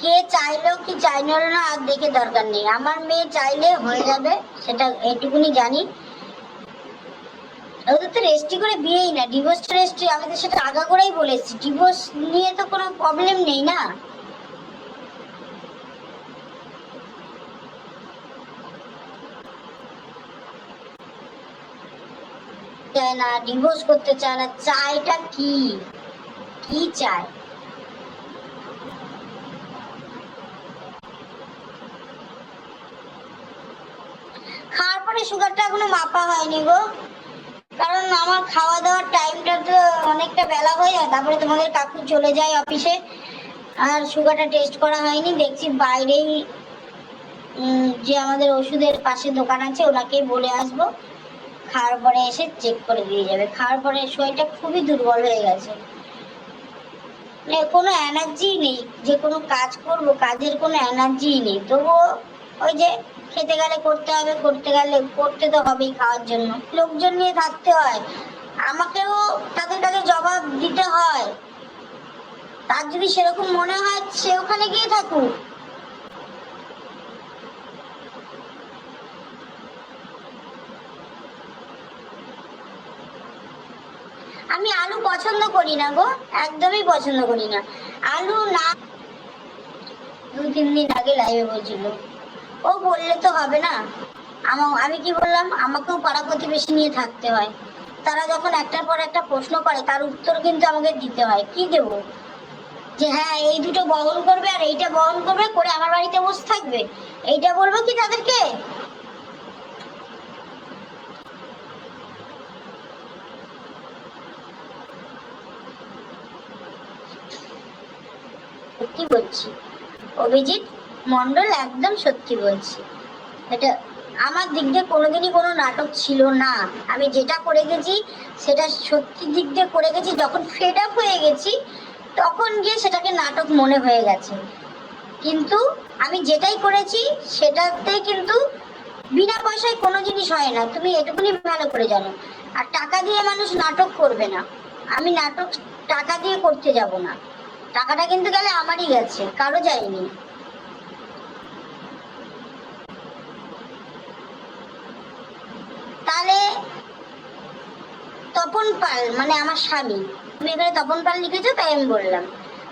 কে চাইলেও কি চাইলো না, আর দেখে দরকার নেই। আমার মেয়ে চাইলে হয়ে যাবে, সেটা এটুকুনি জানি। ওদের তো রেজিস্ট্রি করে বিয়েই না ডিভোর্স রেস্ট্রি আমি তো সেটা আগা করেই বলেছি ডিভোর্স নিয়ে তো কোনো প্রবলেম নেই না। চায় না ডিভোর্স করতে চায় না, চায়টা কি? কি চায়? পরে সুগারটা এখনও মাপা হয়নি গো। কারণ আমার খাওয়া দাওয়ার টাইমটা তো অনেকটা বেলা হয়ে যায়, তারপরে তোমাদের কাকু চলে যায় অফিসে আর সুগারটা টেস্ট করা হয়নি, দেখছি বাইরেই যে আমাদের ওষুধের পাশে দোকান আছে, ওনাকেই বলে আসব। খাওয়ার পরে এসে চেক করে দিয়ে যাবে। খাওয়ার পরে শরীরটা খুবই দুর্বল হয়ে গেছে। মানে কোনো এনার্জি নেই, যে কোনো কাজ করব, কাজের কোনো এনার্জি নেই। তবুও ওই যে খেতে গেলে করতে হবে, করতে গেলে করতে তো হবেই খাওয়ার জন্য। লোকজন নিয়ে থাকতে হয়। আমাকেও তাদের কাছে জবাব দিতে হয়। তার যদি সেরকম মনে হয়, সে ওখানে গিয়ে থাকুক। আমি আলু পছন্দ করি না গো, একদমই পছন্দ করি না। আলু না দু তিন দিন আগে লাইভে বলছিল। ও বললে তো হবে না। আমা- কি বললাম? আমাকেও পাড়া প্রতিবেশী নিয়ে থাকতে হয়। তারা যখন একটার পর একটা প্রশ্ন করে, তার উত্তর কিন্তু আমাকে দিতে হয়। কি দেব? যে হ্যাঁ এই দুটো বহন করবে আর এইটা বহন করবে, করে আমার বাড়িতে বসে থাকবে। এইটা বলব কি তাদেরকে? সত্যি বলছি। অভিজিৎ মন্ডল একদম সত্যি বলছি। এটা আমার দিক দিয়ে কোনোদিনই কোনো নাটক ছিল না। আমি যেটা করে গেছি, সেটা সত্যি দিক দিয়ে করে গেছি। যখন ফেড আপ হয়ে গেছি, তখন গিয়ে সেটাকে নাটক মনে হয়ে গেছে। কিন্তু আমি যেটাই করেছি, সেটাতে কিন্তু বিনা পয়সায় কোনো জিনিস হয় না। তুমি এটুকুনি ভালো করে জানো। আর টাকা দিয়ে মানুষ নাটক করবে না। আমি নাটক টাকা দিয়ে করতে যাব না। টাকাটা কিন্তু গেলে আমারই গেছে, কারও যায়নি। তাহলে তপন পাল মানে আমার স্বামী। তুমি এখানে তপন পাল লিখেছো, তাই আমি বললাম।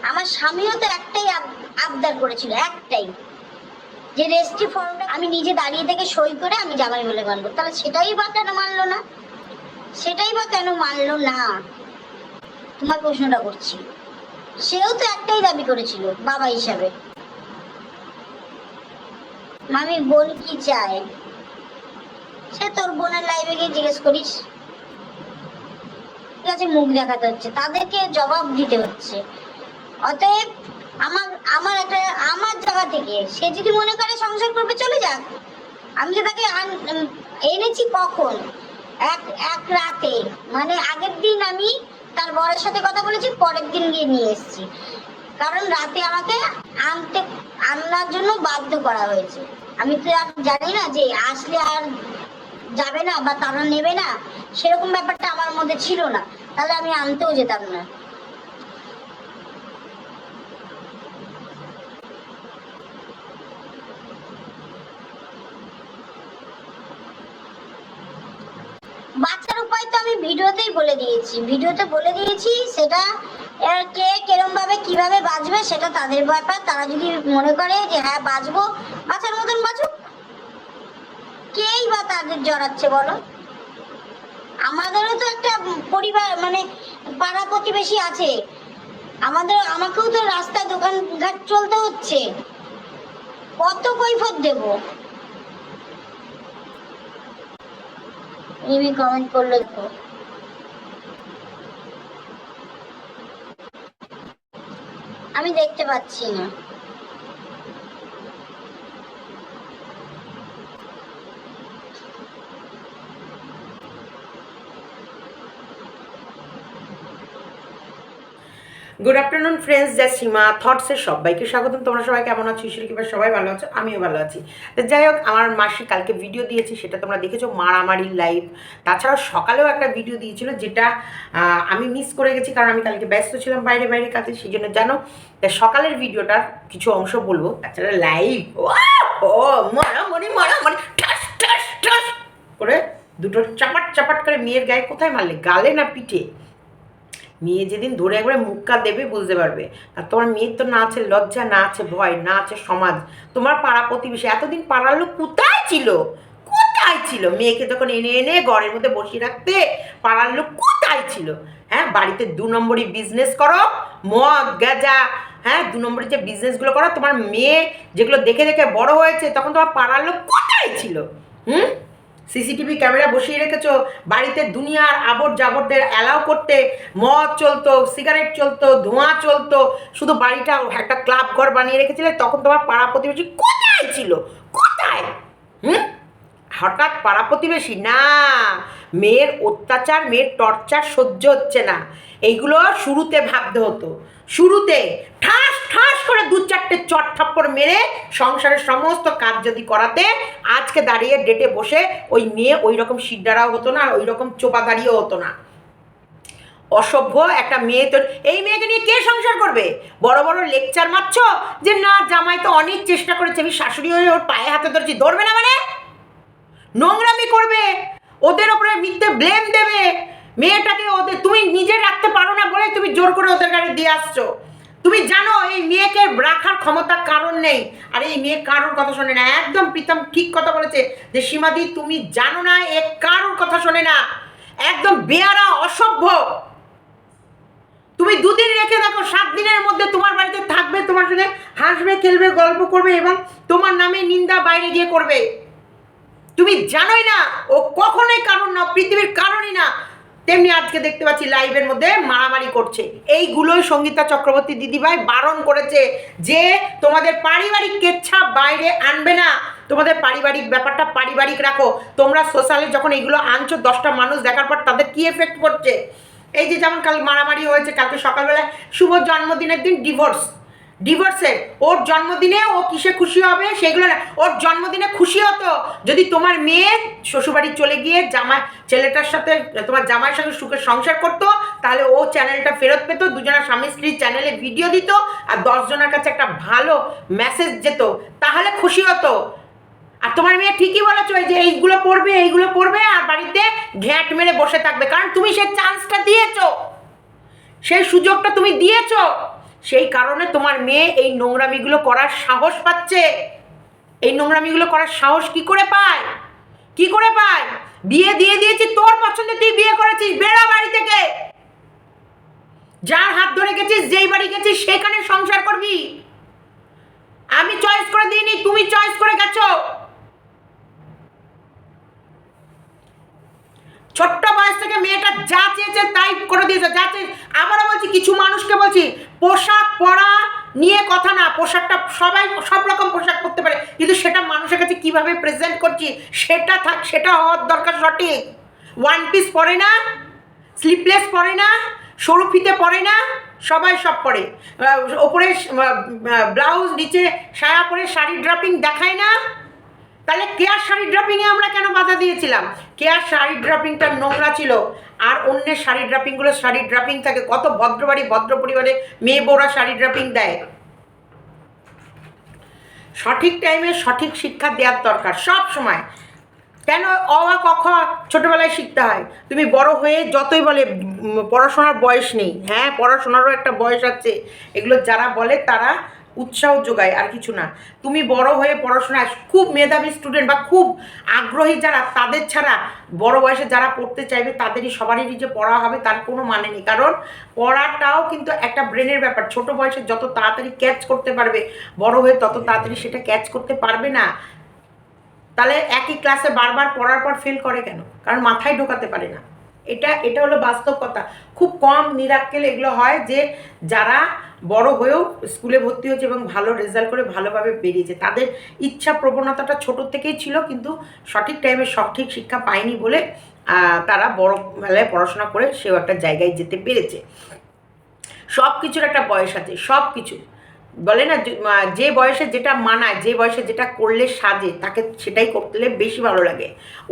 আমার স্বামীও তো একটাই আবদার করেছিল, একটাই। যে রেজিস্ট্রি ফর্মটা আমি নিজে দাঁড়িয়ে থেকে সই করে আমি জামাই বলে মানবো তাহলে সেটাই বা কেন মানলো না? সেটাই বা কেন মানলো না? তোমার প্রশ্নটা করছি। সেও তো একটাই দাবি করেছিল, বাবা হিসাবে। মামি বোন কি চায়? সে তোর বোনের লাইভে গিয়ে জিজ্ঞেস করিস। ঠিক আছে, মুখ দেখাতে হচ্ছে। তাদেরকে জবাব দিতে হচ্ছে। অতএব আমার আমার একটা, আমার জায়গা থেকে সে যদি মনে করে সংসার করবে, চলে যাক। আমি তো তাকে এনেছি কখন? এক এক রাতে। মানে আগের দিন আমি তার বরের সাথে কথা বলেছি, পরের দিন গিয়ে নিয়ে এসেছি। কারণ রাতে আমাকে আনতে, আনার জন্য বাধ্য করা হয়েছে। আমি তো আর জানি না যে আসলে আর যাবে না বা তারা নেবে না, সেরকম ব্যাপারটা আমার মধ্যে ছিল না। তাহলে আমি আনতেও যেতাম না। বাচ্চার উপায় তো আমি ভিডিওতেই বলে দিয়েছি। ভিডিওতে বলে দিয়েছি সেটা কে কিরম ভাবে কীভাবে বাঁচবে সেটা তাদের ব্যাপার। তারা যদি মনে করে যে হ্যাঁ বাঁচবো বাচ্চার মতন বাঁচুক কেই বা তাদের জড়াচ্ছে বলো? আমাদেরও তো একটা পরিবার মানে পাড়া প্রতিবেশী আছে। আমাদের, আমাকেও তো রাস্তায় দোকান ঘাট চলতে হচ্ছে। কত কৈফত দেব? ইমি কমেন্ট করল, দেখো। আমি দেখতে পাচ্ছি না। গুড আফটারনুন ফ্রেন্ডস যা সীমা থটসের সবাইকে স্বাগতম। তোমরা সবাই কেমন আছো? ঈশ্বর কিংবা সবাই ভালো আছো? আমিও ভালো আছি। তো যাই হোক, আমার মাসি কালকে ভিডিও দিয়েছি, সেটা তোমরা দেখেছ মারামারির লাইভ তাছাড়াও সকালেও একটা ভিডিও দিয়েছিল, যেটা আমি মিস করে গেছি, কারণ আমি কালকে ব্যস্ত ছিলাম বাইরে বাইরে কাজে সেই জন্য জানো, তা সকালের ভিডিওটার কিছু অংশ বলব। তাছাড়া লাইভ ও, মারামারি মারামারি, ঠাস ঠাস ঠাস করে দুটো চাপাট চাপাট করে মেয়ের গায়ে কোথায় মারলে? গালে না পিঠে? মেয়ে যেদিন ধরে একবারে মুক্কা দেবে বুঝতে পারবে। আর তোমার মেয়ের তো না আছে লজ্জা, না আছে ভয়, না আছে সমাজ। তোমার পাড়া প্রতিবেশী, এতদিন পাড়ার লোক কোথায় ছিল? কোথায় ছিল? মেয়েকে তখন এনে এনে ঘরের মধ্যে বসিয়ে রাখতে পাড়ার লোক কোথায় ছিল? হ্যাঁ বাড়িতে দু নম্বরই বিজনেস করো, মদ, গাঁজা হ্যাঁ দু নম্বরের যে বিজনেসগুলো করো, তোমার মেয়ে যেগুলো দেখে দেখে বড় হয়েছে, তখন তোমার পাড়ার লোক কোথায় ছিল? হুম? সিসিটিভি ক্যামেরা বসিয়ে রেখেছো, বাড়িতে দুনিয়ার আবর জাবরদের অ্যালাউ করতে, মদ চলতো সিগারেট চলতো, ধোঁয়া চলতো, শুধু বাড়িটা একটা ক্লাব ঘর বানিয়ে রেখেছিলে, তখন তোমার পাড়া প্রতিবেশী কোথায় ছিল? কোথায়? হুম? হঠাৎ পাড়া প্রতিবেশী, না, মেয়ের অত্যাচার, মেয়ের টর্চার সহ্য হচ্ছে না। এইগুলো শুরুতে ভাবতে হতো। শুরুতে ঠাস ঠাস করে দু চারটে চট থাপ্পড় মেরে সংসারের সমস্ত কাজ যদি করাতে আজকে দাঁড়িয়ে ডেটে বসে ওই মেয়ে ওই রকম সিডারাও হতো না ওই রকম চোপা দাঁড়িয়েও হতো না। অসভ্য একটা মেয়ে তো এই মেয়েকে নিয়ে কে সংসার করবে? বড় বড় লেকচার মারছ যে না, জামাই তো অনেক চেষ্টা করেছে। আমি শাশুড়ি হয়ে ওর পায়ে হাতে ধরেছি। ধরবে না মানে? নোংরামি করবে। ওদের ওপরে মিথ্যে ব্লেম দেবে। মেয়েটাকে ওদের তুমি নিজে রাখতে পারো না তুমি জোর করে ওদের গাড়ি দিয়ে আসছো। তুমি জানো এই মেয়েকে রাখার ক্ষমতা কারণ নেই। আর এই মেয়ে কারোর কথা শোনে না। একদম প্রীতম ঠিক কথা বলেছে যে, সীমাদি, তুমি জানো না এ কারোর কথা শোনে না। একদম বেয়ারা, অসভ্য। তুমি দুদিন রেখে দেখো, সাত দিনের মধ্যে তোমার বাড়িতে থাকবে, তোমার সঙ্গে হাসবে, খেলবে, গল্প করবে এবং তোমার নামে নিন্দা বাইরে গিয়ে করবে। তুমি জানোই না, ও কখনোই কারণ না, পৃথিবীর কারণই না। তেমনি আজকে দেখতে পাচ্ছি লাইভের মধ্যে মারামারি করছে। এইগুলোই সঙ্গীতা চক্রবর্তী দিদিভাই বারণ করেছে যে তোমাদের পারিবারিক কেচ্ছা বাইরে আনবে না। তোমাদের পারিবারিক ব্যাপারটা পারিবারিক রাখো। তোমরা সোশ্যালে যখন এগুলো আনছো, দশটা মানুষ দেখার পর তাদের কি এফেক্ট করছে এই যে যেমন কাল মারামারি হয়েছে, কালকে সকালবেলায় শুভ জন্মদিনের দিন ডিভোর্স ডিভোর্সের ওর জন্মদিনে ও কিসে খুশি হবে সেগুলো না। ওর জন্মদিনে খুশি হতো যদি তোমার মেয়ে শ্বশুরবাড়ি চলে গিয়ে জামাই, ছেলেটার সাথে, তোমার জামাইয়ের সঙ্গে সুখে সংসার করতো, তাহলে ও চ্যানেলটা ফেরত পেতো দুজনের স্বামী স্ত্রীর চ্যানেলে ভিডিও দিত আর দশজনের কাছে একটা ভালো মেসেজ যেত, তাহলে খুশি হতো। আর তোমার মেয়ে ঠিকই বলেছ যে এইগুলো পড়বে এইগুলো পড়বে আর বাড়িতে ঘ্যাট মেরে বসে থাকবে। কারণ তুমি সেই চান্সটা দিয়েছ। সেই সুযোগটা তুমি দিয়েছ। সেই কারণে তোমার মেয়ে এই নোংরামিগুলো করার সাহস পাচ্ছে। এই নোংরামিগুলো করার সাহস কি করে পায়? কি করে পায়? বিয়ে দিয়ে দিয়েছি, তোর পছন্দে তুই বিয়ে করেছিস, বেড়া বাড়ি থেকে। যার হাত ধরে গেছিস, যেই বাড়ি গেছিস, সেখানে সংসার করবি। আমি চয়েস করে দিইনি, তুমি চয়েস করে গেছো। ছোট্ট বয়স থেকে মেয়েটা যা চেয়েছে তাই করে দিয়েছে, যা চেয়ে আবারও বলছি, কিছু মানুষকে বলছি, পোশাক পরা নিয়ে কথা না, পোশাকটা সবাই সব রকম পোশাক পরতে পারে, কিন্তু সেটা মানুষের কাছে কীভাবে প্রেজেন্ট করছি, সেটা থাক সেটা হওয়ার দরকার সঠিক। ওয়ান পিস পরে না স্লিপলেস পরে না সরু ফিতে পরে না, সবাই সব পরে। ওপরে ব্লাউজ নিচে সায়া পরে শাড়ি ড্রাপিং দেখায় না তাহলে কেয়ার শাড়ি ড্রাপিংয়ে আমরা কেন বাধা দিয়েছিলাম? কেয়ার শাড়ি ড্রাপিংটা নোংরা ছিল। আর অন্যের শাড়ি ড্রাপিংগুলো শাড়ি ড্রাপিং থাকে। কত ভদ্রবাড়ি ভদ্র পরিবারে মেয়ে বউরা শাড়ি ড্রাপিং দেয়। সঠিক টাইমে সঠিক শিক্ষা দেওয়ার দরকার সব সময়। কেন অ আ ক, খ ছোটোবেলায় শিখতে হয়? তুমি বড় হয়ে যতই বলে পড়াশোনার বয়স নেই। হ্যাঁ পড়াশোনারও একটা বয়স আছে। এগুলো যারা বলে তারা উৎসাহ যোগায়, আর কিছু না। তুমি বড় হয়ে পড়াশোনায় খুব মেধাবী স্টুডেন্ট বা খুব আগ্রহী যারা, তাদের ছাড়া বড় বয়সে যারা পড়তে চাইবে, তাদেরই সবারই যে পড়া হবে তার কোনো মানে নেই। কারণ পড়াটাও কিন্তু একটা ব্রেনের ব্যাপার। ছোট বয়সে যত তাড়াতাড়ি ক্যাচ করতে পারবে, বড় হয়ে তত তাড়াতাড়ি সেটা ক্যাচ করতে পারবে না। তাহলে একই ক্লাসে বারবার পড়ার পর ফেল করে কেন? কারণ মাথায় ঢোকাতে পারে না। এটা এটা হলো বাস্তব কথা। খুব কম নিরাক্কেল এগুলো হয় যে যারা বড় হয়েও স্কুলে ভর্তি হয়েছে এবং ভালো রেজাল্ট করে ভালোভাবে বেরিয়েছে। তাদের ইচ্ছা প্রবণতাটা ছোট থেকেই ছিল কিন্তু সঠিক টাইমে সঠিক শিক্ষা পায়নি বলে তারা বড় বেলায় পড়াশোনা করে সেও একটা জায়গায় যেতে পেরেছে। সব কিছুর একটা বয়স আছে সব কিছু বলে না, যে বয়সে যেটা মানায়, যে বয়সে যেটা করলে সাজে, তাকে সেটাই করতে বেশি ভালো লাগে।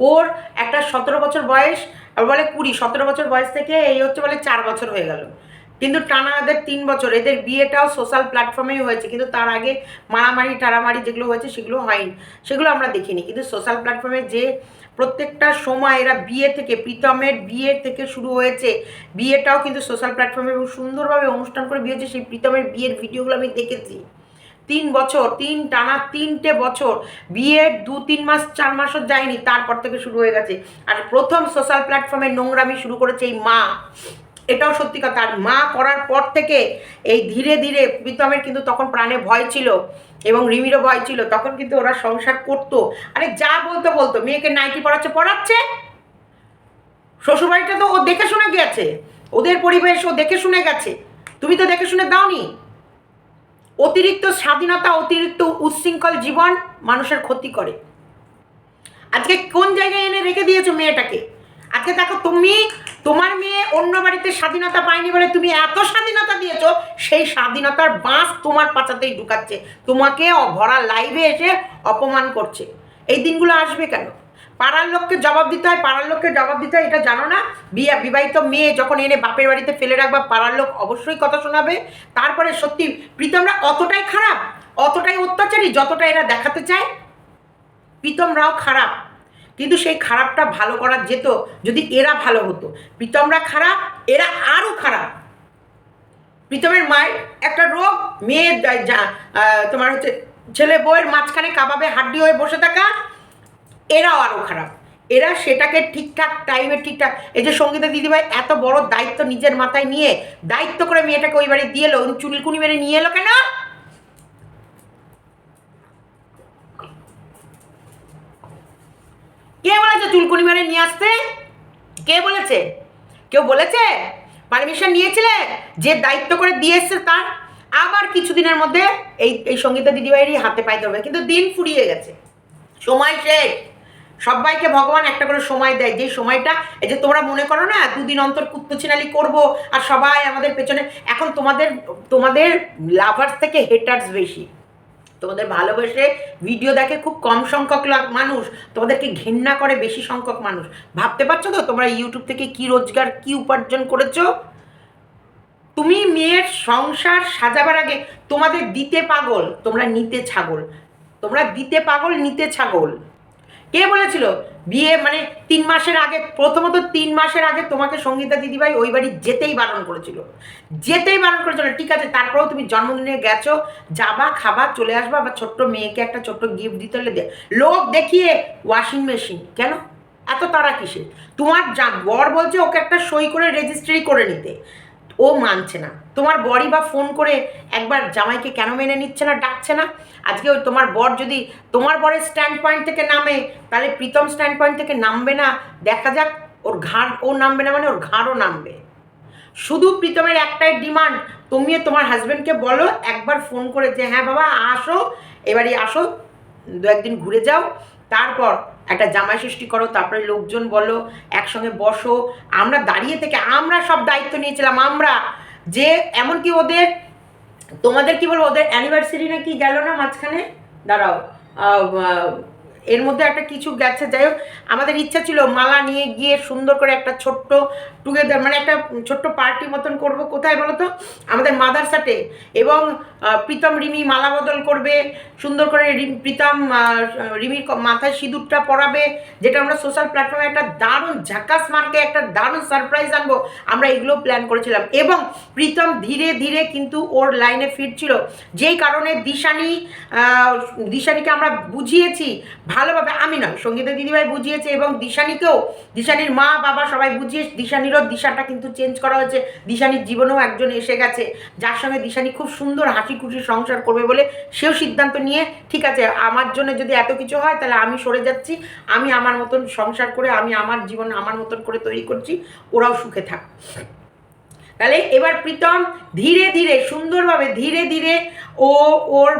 ওর একটা সতেরো বছর বয়স আবার বলে কুড়ি, সতেরো বছর বয়স থেকে এই হচ্ছে বলে চার বছর হয়ে গেল। কিন্তু টানা এদের তিন বছর, এদের বিয়েটাও সোশ্যাল প্ল্যাটফর্মেই হয়েছে, কিন্তু তার আগে মারামারি, টারামারি যেগুলো হয়েছে সেগুলো হয়নি। সেগুলো আমরা দেখিনি, কিন্তু সোশ্যাল প্ল্যাটফর্মে যে প্রত্যেকটা সময় এরা বিয়ে থেকে, প্রীতমের বিয়ে থেকে শুরু হয়েছে, বিয়েটাও কিন্তু সোশ্যাল প্ল্যাটফর্মে এবং সুন্দরভাবে অনুষ্ঠান করে বিয়ে হয়েছে সেই প্রীতমের বিয়ের ভিডিওগুলো আমি দেখেছি। তিন বছর, তিন টানা তিনটে বছর। বিয়ের দু, তিন মাস, চার মাসও যায়নি, তারপর থেকে শুরু হয়ে গেছে। আর প্রথম সোশ্যাল প্ল্যাটফর্মে নোংরামি শুরু করেছে এই মা। এটাও সত্যি কথা, আর মা করার পর থেকে এই ধীরে ধীরে প্রীতমের কিন্তু তখন প্রাণে ভয় ছিল এবং রিমিরও ভয় ছিল, তখন কিন্তু ওরা সংসার করতো। আরে যা বলতো বলতো। মেয়েকে নাইটি পড়াচ্ছে পড়াচ্ছে শ্বশুরবাড়িটা তো ও দেখে শুনে গেছে। ওদের পরিবেশ ও দেখে শুনে গেছে। তুমি তো দেখে শুনে দাওনি? অতিরিক্ত স্বাধীনতা, অতিরিক্ত উচ্ছৃঙ্খল জীবন মানুষের ক্ষতি করে। আজকে কোন জায়গায় এনে রেখে দিয়েছ মেয়েটাকে? আজকে দেখো তুমি, তোমার মেয়ে অন্য বাড়িতে স্বাধীনতা পায়নি বলে তুমি এত স্বাধীনতা দিয়েছ, সেই স্বাধীনতার বাঁশ তোমার পাচাতেই ঢুকাচ্ছে। তোমাকে ভরা লাইভে এসে অপমান করছে। এই দিনগুলো আসবে কেন? পাড়ার লোককে জবাব দিতে হয়, পাড়ার লোককে জবাব দিতে হয়, এটা জানো না? বিয়া বিবাহিত মেয়ে যখন এনে বাপের বাড়িতে ফেলে রাখবা, পাড়ার লোক অবশ্যই কথা শোনাবে। তারপরে সত্যি প্রীতমরা অতটাই খারাপ, অতটাই অত্যাচারী যতটা এরা দেখাতে চায়। প্রীতমরাও খারাপ, কিন্তু সেই খারাপটা ভালো করা যেত যদি এরা ভালো হতো। প্রীতমরা খারাপ, এরা আরও খারাপ। প্রীতমের মায়ের একটা রোগ, মেয়ে যা- যা- তোমার হচ্ছে ছেলে বউয়ের মাঝখানে কাবাবে হাড্ডি হয়ে বসে থাকা এরাও আরও খারাপ। এরা সেটাকে ঠিকঠাক টাইমে ঠিকঠাক এই যে সঙ্গীতা দিদিভাই এত বড় দায়িত্ব নিজের মাথায় নিয়ে দায়িত্ব করে মেয়েটাকে ওই বাড়ি দিয়ে এলো চুলকুনি মেরে নিয়ে এলো কেন? কে বলেছে চুলকুনি মেরে নিয়ে আসতে? কে বলেছে? কেউ বলেছে? পারমিশন নিয়েছিলে? যে দায়িত্ব করে দিয়ে এসছে তার? আবার কিছুদিনের মধ্যে এই এই সঙ্গীতা দিদিভাইয়েরই হাতে পাই ধরবে। কিন্তু দিন ফুরিয়ে গেছে। সময় শেষ। সবাইকে ভগবান একটা করে সময় দেয়। যে সময়টা, এই যে তোমরা মনে করো না, দুদিন অন্তর কুত্তচিনালি করব আর সবাই আমাদের পেছনে, এখন তোমাদের তোমাদের লাভার্স থেকে হেটার্স বেশি। তোমাদের ভালোবেসে ভিডিও দেখে খুব কম সংখ্যক মানুষ, তোমাদেরকে ঘেন্না করে বেশি সংখ্যক মানুষ। ভাবতে পারছ তো তোমরা ইউটিউব থেকে কি রোজগার, কি উপার্জন করেছ? তুমি মেয়ের সংসার সাজাবার আগে তোমাদের দিতে পাগল, তোমরা নিতে ছাগল। তোমরা দিতে পাগল, নিতে ছাগল। কে বলেছিল? বিয়ে মানে তিন মাসের আগে, প্রথমত তিন মাসের আগে তোমাকে সঙ্গীতা দিদিভাই ওই বাড়ি যেতেই বারণ করেছিল। যেতেই বারণ করেছিল, ঠিক আছে, তারপরেও তুমি জন্মদিনে গেছো, যাবা, খাবা, চলে আসবা, বা ছোট্ট মেয়েকে একটা ছোট্ট গিফট দিতে হলে লোক দেখিয়ে ওয়াশিং মেশিন কেন? এত তারা কিসে তোমার যা বর বলছে, ওকে একটা সই করে রেজিস্ট্রি করে নিতে। ও মানছে না। তোমার বরই বা ফোন করে একবার জামাইকে কেন মেনে নিচ্ছে না, ডাকছে না? আজকে ওই তোমার বর যদি তোমার বরের স্ট্যান্ড পয়েন্ট থেকে নামে, তাহলে প্রীতম স্ট্যান্ড পয়েন্ট থেকে নামবে না। দেখা যাক, ওর ঘাড়, ও নামবে না মানে ওর ঘাড়ও নামবে। শুধু প্রীতমের একটাই ডিমান্ড তুমিও তোমার হাজব্যান্ডকে বলো, একবার ফোন করে যে হ্যাঁ বাবা, আসো এবারে আসো দু একদিন ঘুরে যাও। তারপর একটা জামাই সৃষ্টি করো, তারপরে লোকজন বলো, একসঙ্গে বসো। আমরা দাঁড়িয়ে থেকে আমরা সব দায়িত্ব নিয়েছিলাম, আমরা। যে এমনকি ওদের, তোমাদের কি বলব, ওদের অ্যানিভার্সারি নাকি গেল না মাঝখানে? দাঁড়াও এর মধ্যে একটা কিছু গেছে, যাই হোক, আমাদের ইচ্ছা ছিল মালা নিয়ে গিয়ে সুন্দর করে একটা ছোট্ট টুগেদার মানে একটা ছোট্ট পার্টি মতন করব। কোথায় বলো তো? আমাদের মাদারসাটে এবং প্রীতম রিমি মালা বদল করবে, সুন্দর করে প্রীতম রিমির মাথায় সিঁদুরটা পরাবে, যেটা আমরা সোশ্যাল প্ল্যাটফর্মে একটা দারুণ ঝাকাস মার্কে একটা দারুণ সারপ্রাইজ আনব। আমরা এগুলো প্ল্যান করেছিলাম। এবং প্রীতম ধীরে ধীরে কিন্তু ওর লাইনে ফিরছিল। যেই কারণে দিশানি দিশানিকে আমরা বুঝিয়েছি ভালোভাবে আমি নয়, সঙ্গীতা দিদিভাই বুঝিয়েছে এবং দিশানিকেও, দিশানির মা, বাবা সবাই বুঝিয়ে দিশানিরও দিশাটা কিন্তু চেঞ্জ করা হয়েছে। দিশানির জীবনেও একজন এসে গেছে, যার সঙ্গে দিশানি খুব সুন্দর হাসি খুশি সংসার করবে বলে সেও সিদ্ধান্ত নিয়ে, ঠিক আছে, আমার জন্য যদি এত কিছু হয়, তাহলে আমি সরে যাচ্ছি, আমি আমার মতন সংসার করে, আমি আমার জীবন আমার মতন করে তৈরি করছি, ওরাও সুখে থাক। তাহলে এবার প্রীতম ধীরে ধীরে, সুন্দরভাবে ধীরে ধীরে ও ওর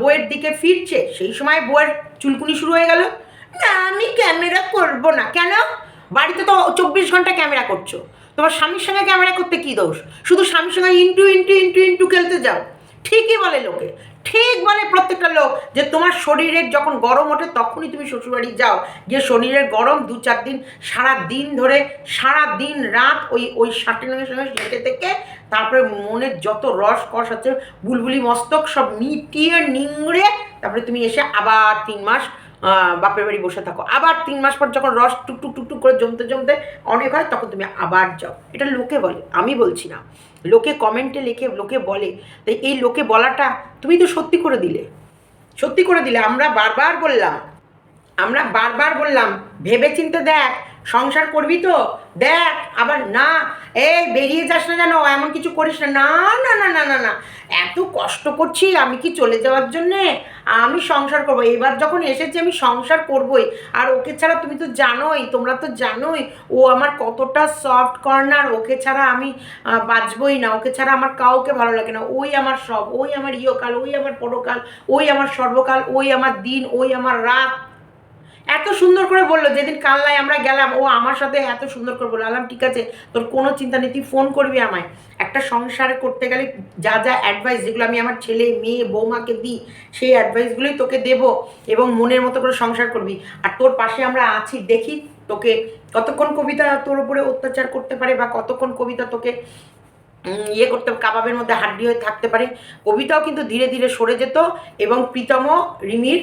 বইয়ের দিকে ফিরছে, সেই সময় বইয়ের চুলকুনি শুরু হয়ে গেল। না, আমি ক্যামেরা করব না। কেন? বাড়িতে তো চব্বিশ ঘণ্টা ক্যামেরা করছ। তোমার স্বামীর সঙ্গে ক্যামেরা করতে কি দোষ? শুধু স্বামীর সঙ্গে ইন্টু ইন্টু ইন্টু ইন্টু খেলতে যাও। ঠিকই বলে লোকে। ঠিক বলে প্রত্যেকটা লোক যে তোমার শরীরের যখন গরম ওঠে তখনই তুমি শ্বশুরবাড়ি যাও। গিয়ে শরীরের গরম দু চার দিন, সারা দিন ধরে, সারা দিন রাত ওই ওই শাটিনের সঙ্গে হেঁটে থেকে তারপরে মনের যত রস কষ আছে, বুলবুলি মস্তক সব মিটিয়ে নিংড়ে তারপরে তুমি এসে আবার তিন মাস বাপের বাড়ি বসে থাকো। আবার তিন মাস পর যখন রস টুকটুক টুকটুক করে জমতে জমতে অনেক হয়, তখন তুমি আবার যাও। এটা লোকে বলে, আমি বলছি না। লোকে কমেন্টে লিখে, লোকে বলে। তাই এই লোকে বলাটা তুমি তো সত্যি করে দিলে। সত্যি করে দিলে, আমরা বারবার বললাম। আমরা বারবার বললাম ভেবে চিনতে দেখ সংসার করবি তো? দেখ, আবার না, এই বেরিয়ে যাস না যেন, এমন কিছু করিস না। না না না না না না। এত কষ্ট করছি আমি কি চলে যাওয়ার জন্যে? আমি সংসার করব। এবার যখন এসেছি আমি সংসার করবই। আর ওকে ছাড়া তুমি তো জানোই, তোমরা তো জানোই, ও আমার কতটা সফট কর্নার ওকে ছাড়া আমি বাঁচবই না। ওকে ছাড়া আমার কাউকে ভালো লাগে না। ওই আমার সব, ওই আমার ইয়কাল ওই আমার পরকাল, ওই আমার সর্বকাল, ওই আমার দিন, ওই আমার রাত। এত সুন্দর করে বলল, যেদিন কাল্লায় আমরা গেলাম, ও আমার সাথে এত সুন্দর করে বলল, আলাম, ঠিক আছে, তোর কোনো চিন্তা নেই, তুই ফোন করবি আমায়। একটা সংসার করতে গেলে যা যা অ্যাডভাইস যেগুলো আমি আমার ছেলে, মেয়ে, বৌমাকে দিই, সেই অ্যাডভাইসগুলোই তোকে দেব এবং মনের মতো করে সংসার করবি। আর তোর পাশে আমরা আছি, দেখি তোকে কতক্ষণ কবিতা তোর উপরে অত্যাচার করতে পারে বা কতক্ষণ কবিতা তোকে ইয়ে করতে, কাবাবের মধ্যে হাড্ডি হয়ে থাকতে পারে। কবিতাও কিন্তু ধীরে ধীরে সরে যেত এবং প্রীতম রিমির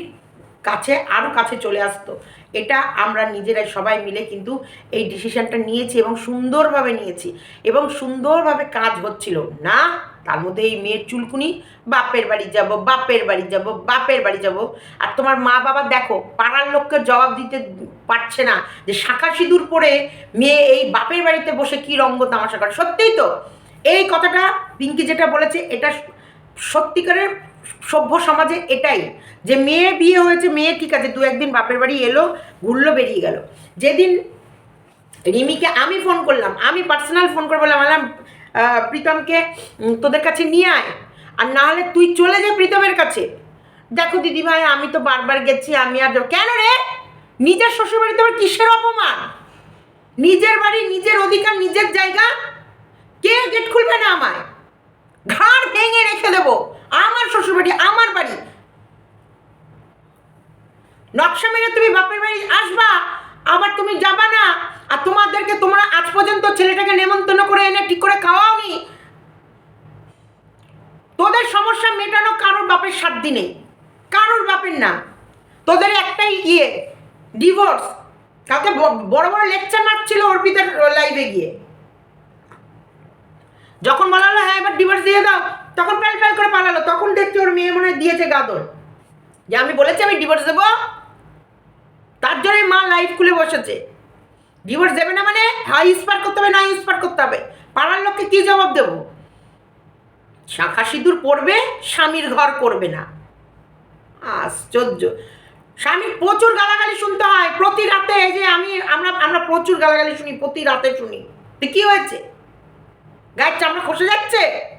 কাছে আরও কাছে চলে আসতো। এটা আমরা নিজেরাই সবাই মিলে কিন্তু এই ডিসিশনটা নিয়েছি এবং সুন্দরভাবে নিয়েছি। এবং সুন্দরভাবে কাজ হচ্ছিল। না, তার মধ্যে এই মেয়ের চুলকুনি, বাপের বাড়ি যাব, বাপের বাড়ি যাব, বাপের বাড়ি যাব। আর তোমার মা বাবা দেখো, পাড়ার লোককে জবাব দিতে পারছে না যে শাখা সিঁদুর পরে মেয়ে এই বাপের বাড়িতে বসে কি রঙ্গ তামাশা করে। সত্যিই তো, এই কথাটা পিঙ্কি যেটা বলেছে, এটা সত্যিকারের সভ্য সমাজে এটাই যে মেয়ে বিয়ে হয়েছে মেয়ে ঠিক আছে দু একদিন বাপের বাড়ি এলো ঘুরলো বেরিয়ে গেল। যেদিন রিমিকে আমি ফোন করলাম আমি পার্সোনাল ফোন করে বললাম আহ, প্রীতমকে তোদের কাছে নিয়ে আয় আর না হলে তুই চলে যা প্রীতমের কাছে। দেখো দিদি ভাই আমি তো বারবার গেছি আমি আর কেন রে? নিজের শ্বশুর বাড়িতে আবার কিসের অপমান? নিজের বাড়ি নিজের অধিকার নিজের জায়গা? কে গেট খুলবে না আমায়? ঘাড় ভেঙে রেখে দেবো। আমার শ্বশুরবাড়ি, আমার বাড়ি। নকশা মেরে তুমি বাপের বাড়ি আসবা, আবার তুমি যাবা না, আর তোমাদেরকে তোমরা আজ পর্যন্ত ছেলেটাকে নেমন্তন্ন করে এনে ঠিক করে খাওয়াওনি। তোদের সমস্যা মেটানো কারোর বাপের সাত দিনে কারোর বাপের না। তোদের একটাই ইয়ে ডিভোর্স কাউকে বড় বড় লেকচার মারছিল অর্পিতার লাইভে গিয়ে। যখন বলা হলো হ্যাঁ এবার ডিভোর্স দিয়ে দাও। তখন প্যাল প্যাল করে পালালো। তখন দেখছি ওর মেয়ে মনে দিয়েছে গাদর। যে আমি বলেছি আমি ডিভোর্স দেবো। তার জন্যই মা লাইফ খুলে বসেছে। ডিভোর্স দেবে না মানে হয় ইস্পার করতে হবে না ইস্পার করতে হবে। পাড়ার লোককে কি জবাব দেবো? শাখা সিঁদুর পড়বে স্বামীর ঘর করবে না। আশ্চর্য। স্বামীর প্রচুর গালাগালি শুনতে হয়। প্রতি রাতে এই যে আমি, আমরা আমরা প্রচুর গালাগালি শুনি, প্রতি রাতে শুনি। তো কি হয়েছে? গায়ের চামড়া খসে যাচ্ছে?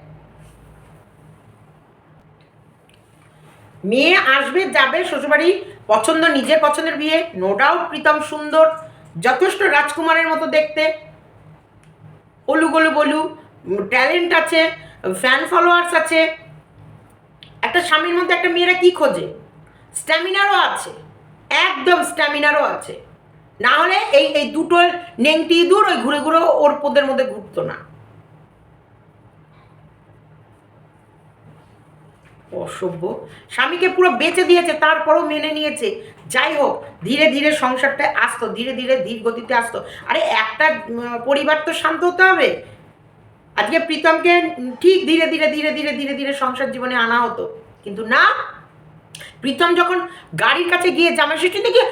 মেয়ে আসবে, যাবে, শ্বশুরবাড়ি পছন্দ, নিজের পছন্দের বিয়ে নো ডাউট প্রীতম সুন্দর, যথেষ্ট রাজকুমারের মতো দেখতে। অলু গলু বলু ট্যালেন্ট আছে ফ্যান ফলোয়ার্স আছে। একটা স্বামীর মধ্যে একটা মেয়েরা কি খোঁজে? স্ট্যামিনারও আছে, একদম স্ট্যামিনারও আছে। না হলে এই এই দুটো নেংটি দূর, ওই ঘুরে ঘুরে ওর পোদের মধ্যে ঘুরতো না। অসভ্য। স্বামীকে পুরো বেঁচে দিয়েছে, তারপরও মেনে নিয়েছে। যাই হোক, ধীরে ধীরে সংসারটা আসতো, ধীরে ধীরে ধীর গতিতে আসতো। আরে একটা পরিবার তো শান্ত হতে হবে। আজকে প্রীতমকে ঠিক ধীরে ধীরে ধীরে ধীরে ধীরে ধীরে সংসার জীবনে আনা হতো। কিন্তু না, প্রীতম যখন গাড়ির কাছে গিয়ে জামাই ষষ্ঠীতে গিয়ে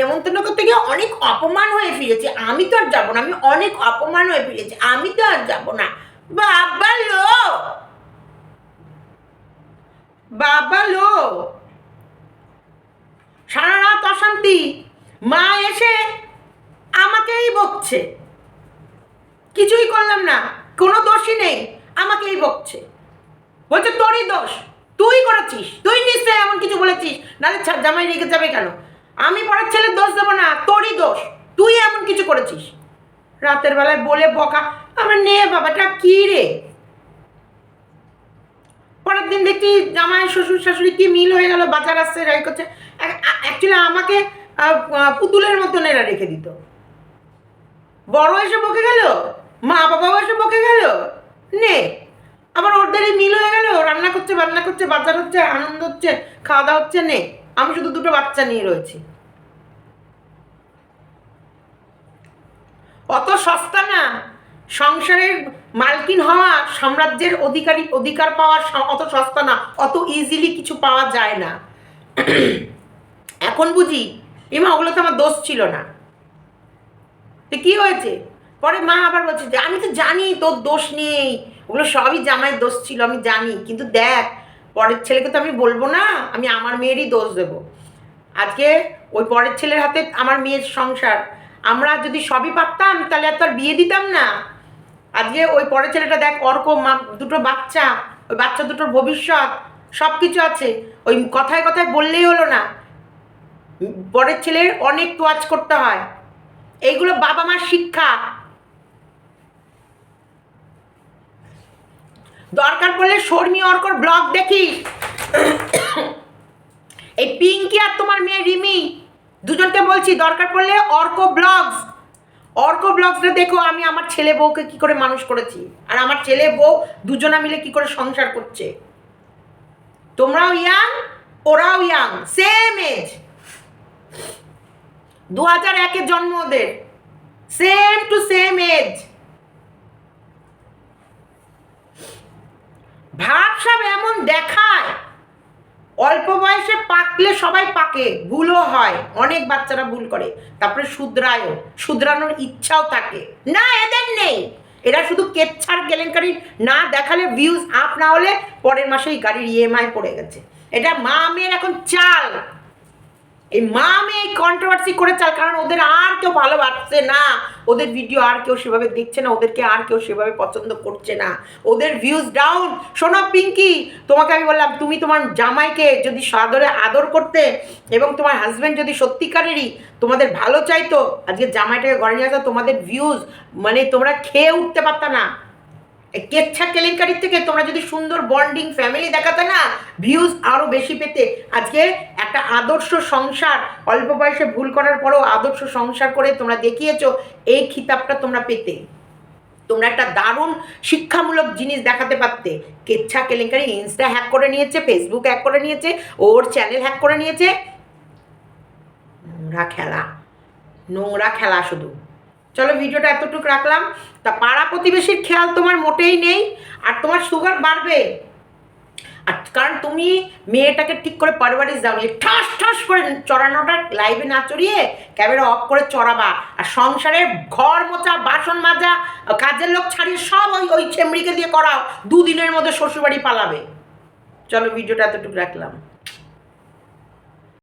নেমন্তন্ন করতে গিয়ে অনেক অপমান হয়ে ফিরেছে। আমি তো আর যাব না, আমি অনেক অপমান হয়ে ফিরেছি, আমি তো আর যাব না। বাবা লো বাবা লো। সারা রাত অশান্তি। মা এসে আমাকেই বকছে। কিছুই করলাম না। কোনো দোষই নেই। আমাকেই বকছে। বলছে, তোরই দোষ। তুই করেছিস। তুই নিশ্চয়ই এমন কিছু বলেছিস। নাহলে জামাই রেখে যাবে কেন? আমি পরের ছেলের দোষ দেবো না। তোরই দোষ। তুই এমন কিছু করেছিস? রাতের বেলায় বলে বকা। আমার নে বাবাটা কি রে? পরের দিন দেখি জামাই শ্বশুর শাশুড়ি কি মিল হয়ে গেল, বাজার আসছে রাই করছে। অ্যাকচুয়ালি আমাকে পুতুলের মতন এরা রেখে দিত। বড় এসে বকে গেল, মা বাবাও এসে বকে গেল, নে। আবার ওদের এই মিল হয়ে গেল, রান্না করছে, বান্না করছে, বাজার হচ্ছে, আনন্দ হচ্ছে, খাওয়া দাওয়া হচ্ছে, নে। আমি শুধু দুটো বাচ্চা নিয়ে রয়েছি। অত সস্তা না। সংসারের মালকিন হওয়া সাম্রাজ্যের অধিকারী, অধিকার পাওয়া অত সস্তা না, অত ইজিলি কিছু পাওয়া যায় না। এখন বুঝি এমা ওগুলো তো আমার দোষ ছিল না। তো কি হয়েছে? পরে মা আবার বলছে যে, আমি তো জানি তোর দোষ নেই। ওগুলো সবই জামাই দোষ ছিল, আমি জানি। কিন্তু দেখ, পরের ছেলেকে তো আমি বলব না, আমি আমার মেয়েরই দোষ দেবো। আজকে ওই পরের ছেলের হাতে আমার মেয়ের সংসার। আমরা যদি সবই পারতাম, তাহলে আর তার বিয়ে দিতাম না। আজকে ওই পরের ছেলেটা দেখ, অর্ক, মা, দুটো বাচ্চা, ওই বাচ্চা দুটোর ভবিষ্যৎ সব কিছু আছে। ওই কথায় কথায় বললেই হলো না। পরের ছেলের অনেক তোয়াজ করতে হয়। এইগুলো বাবা মার শিক্ষা। দরকার পড়লে শর্মী অর্কর ব্লগ দেখি এই পিঙ্কি আর তোমার মেয়ে রিমি, দুজনকে বলছি, দরকার পড়লে অর্ক ব্লগস অর্ক ব্লগসটা দেখো আমি আমার ছেলে বউকে কি করে মানুষ করেছি। আর আমার ছেলে বউ দুজনা মিলে কি করে সংসার করছে। তোমরাও ইয়াং ওরাও ইয়াং সেম এজ দু হাজার একের জন্ম ওদের। সেম টু সেম এজ ভাব সব এমন দেখায়। অল্প বয়সে পাকলে সবাই পাকে, ভুলও হয়, অনেক বাচ্চারা ভুল করে। তারপরে শুধরায়ও, শুধরানোর ইচ্ছাও থাকে। না, এদের নেই। এরা শুধু কেচ্ছার কেলেঙ্কারি, না দেখালে ভিউজ আপ না হলে পরের মাসেই গাড়ির ইএমআই পড়ে গেছে। এটা মা মেয়ের এখন চাল। এই মা মেয়ে কন্ট্রোভার্সি করে চাল কারণ ওদের আর কেউ ভালোবাসছে না। ওদের ভিডিও আর কেউ সেভাবে দেখছে না, ওদেরকে আর কেউ সেভাবে পছন্দ করছে না। ওদের ভিউজ ডাউন শোনো পিঙ্কি, তোমাকে আমি বললাম, তুমি তোমার জামাইকে যদি সাদরে আদর করতে এবং তোমার হাজব্যান্ড যদি সত্যিকারেরই তোমাদের ভালো চাইতো, আজকে জামাইটাকে ঘরে নিয়ে আসা তোমাদের ভিউজ মানে তোমরা খেয়ে উঠতে পারতা না। কেচ্ছা কেলেঙ্কারির থেকে তোমরা যদি সুন্দর বন্ডিং ফ্যামিলি দেখাতে না ভিউজ আরও বেশি পেতে। আজকে একটা আদর্শ সংসার, অল্প বয়সে ভুল করার পরেও আদর্শ সংসার করে তোমরা দেখিয়েছো, এই খিতাবটা তোমরা পেতে। তোমরা একটা দারুণ শিক্ষামূলক জিনিস দেখাতে পারতে। কেচ্ছা কেলেঙ্কারি ইনস্টা হ্যাক করে নিয়েছে ফেসবুক হ্যাক করে নিয়েছে, ওর চ্যানেল হ্যাক করে নিয়েছে। নোংরা খেলা। নোংরা খেলা শুধু। চলো ভিডিওটা এতটুকু রাখলাম। তা পাড়া প্রতিবেশীর খেয়াল তোমার মোটেই নেই, আর তোমার সুগার বাড়বে। আর কারণ তুমি মেয়েটাকে ঠিক করে পারভারিশ দাও নি ঠাস ঠাস করে চড়ানোটা লাইভে না চড়িয়ে ক্যামেরা অফ করে চড়াবা। আর সংসারের ঘর মোচা বাসন মাজা, কাজের লোক ছাড়িয়ে সব ওই ওই চেমড়িকে দিয়ে করাও। দুদিনের মধ্যে শ্বশুরবাড়ি পালাবে। চলো ভিডিওটা এতটুকু রাখলাম।